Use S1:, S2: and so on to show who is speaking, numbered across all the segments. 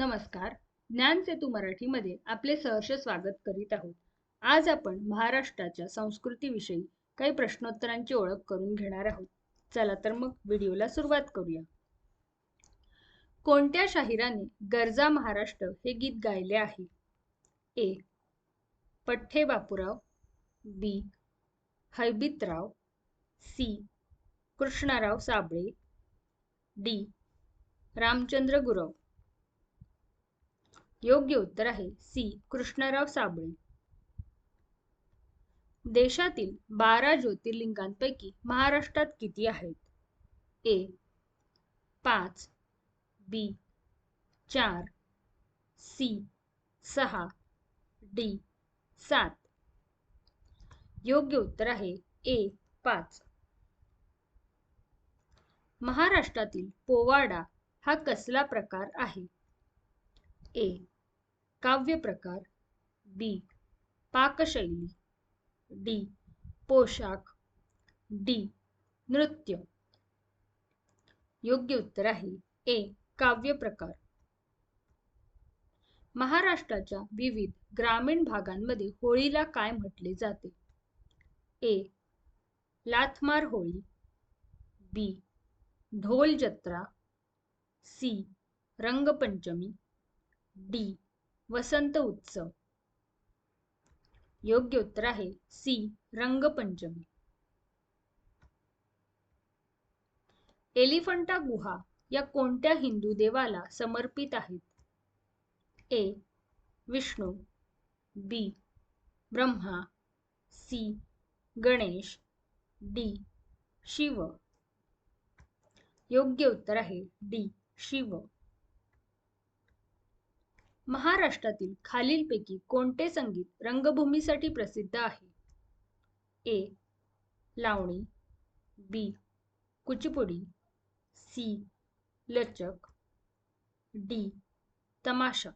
S1: नमस्कार. ज्ञान सेतू मराठीमध्ये आपले सहर्ष स्वागत करीत आहोत. आज आपण महाराष्ट्राच्या संस्कृतीविषयी काही प्रश्नोत्तरांची ओळख करून घेणार आहोत. चला तर मग व्हिडिओला सुरुवात करूया. कोणत्या शाहिराने गरजा महाराष्ट्र हे गीत गायले आहे? A. Patthe Bapurao B. Haibatrao C. Krishnarao Sable. D. Ramchandra Gurav. योग्य उत्तर आहे सी. कृष्णराव साबळे. देशातील बारा ज्योतिर्लिंगांपैकी महाराष्ट्रात किती आहेत? ए. पाच. बी. चार. सी. सहा. डी. सात. योग्य उत्तर आहे ए. पाच. महाराष्ट्रातील पोवाडा हा कसला प्रकार आहे? ए. काव्य प्रकार बी पाकशैली डी. पोशाख डी. नृत्य. योग्य उत्तर आहे ए. काव्य प्रकार. महाराष्ट्राच्या विविध ग्रामीण भागांमध्ये होळीला काय म्हटले जाते? ए. लाथमार होळी बी. ढोल जत्रा सी. रंगपंचमी डी. वसंत उत्सव. योग्य उत्तर आहे सी रंगपंचमी. एलिफंटा गुहा या कोणत्या हिंदू देवाला समर्पित आहेत? A Vishnu B Brahma C Ganesh D Shiv. योग्य उत्तर आहे डी शिव. महाराष्ट्रातील खालीलपैकी कोणते संगीत रंगभूमीसाठी प्रसिद्ध आहे? A. Lavani B. Kuchipudi C. लचक डी. तमाशा.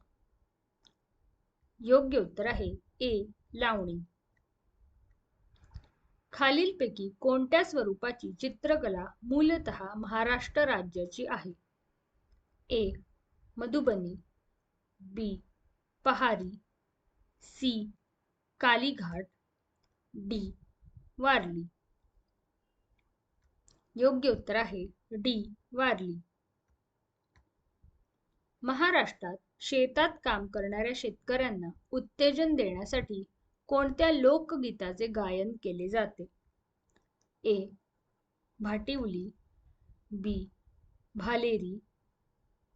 S1: योग्य उत्तर आहे ए. लावणी. खालीलपैकी कोणत्या स्वरूपाची चित्रकला मूलत महाराष्ट्र राज्याची आहे? ए. मधुबनी बी पहारी सी कालीघाट. डी वारली. योग्य उत्तर आहे डी वारली. महाराष्ट्रात शेतात काम करणाऱ्या शेतकऱ्यांना उत्तेजन देण्यासाठी कोणत्या लोकगीताचे गायन केले जाते? A Bhatiali B Bhaleri.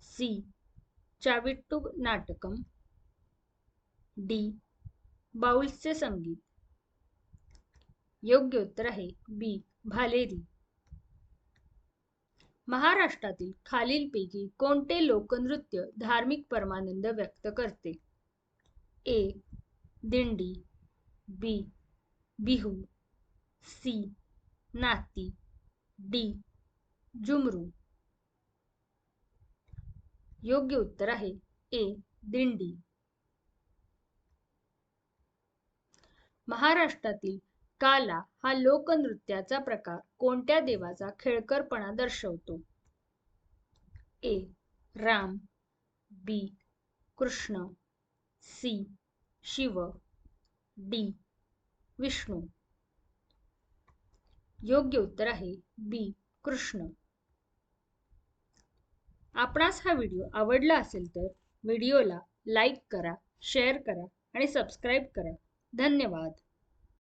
S1: C Chavittu नाटकम. D. बाउल्सचे संगीत. योग्य उत्तर आहे बी. भालेरी. महाराष्ट्रातील खालीलपैकी कोणते लोकनृत्य धार्मिक परमानंद व्यक्त करते? A. Dindi. B. Bihu. C. नाती. डी. जुमरू. योग्य उत्तर आहे ए दिंडी. महाराष्ट्रातील काला हा लोकनृत्याचा प्रकार कोणत्या देवाचा खेळकरपणा दर्शवतो? A Ram B Krishna C Shiv D Vishnu. योग्य उत्तर आहे बी कृष्ण. आपणास हा व्हिडिओ आवडला असेल तर व्हिडिओला लाईक करा शेअर करा आणि सबस्क्राईब करा. धन्यवाद.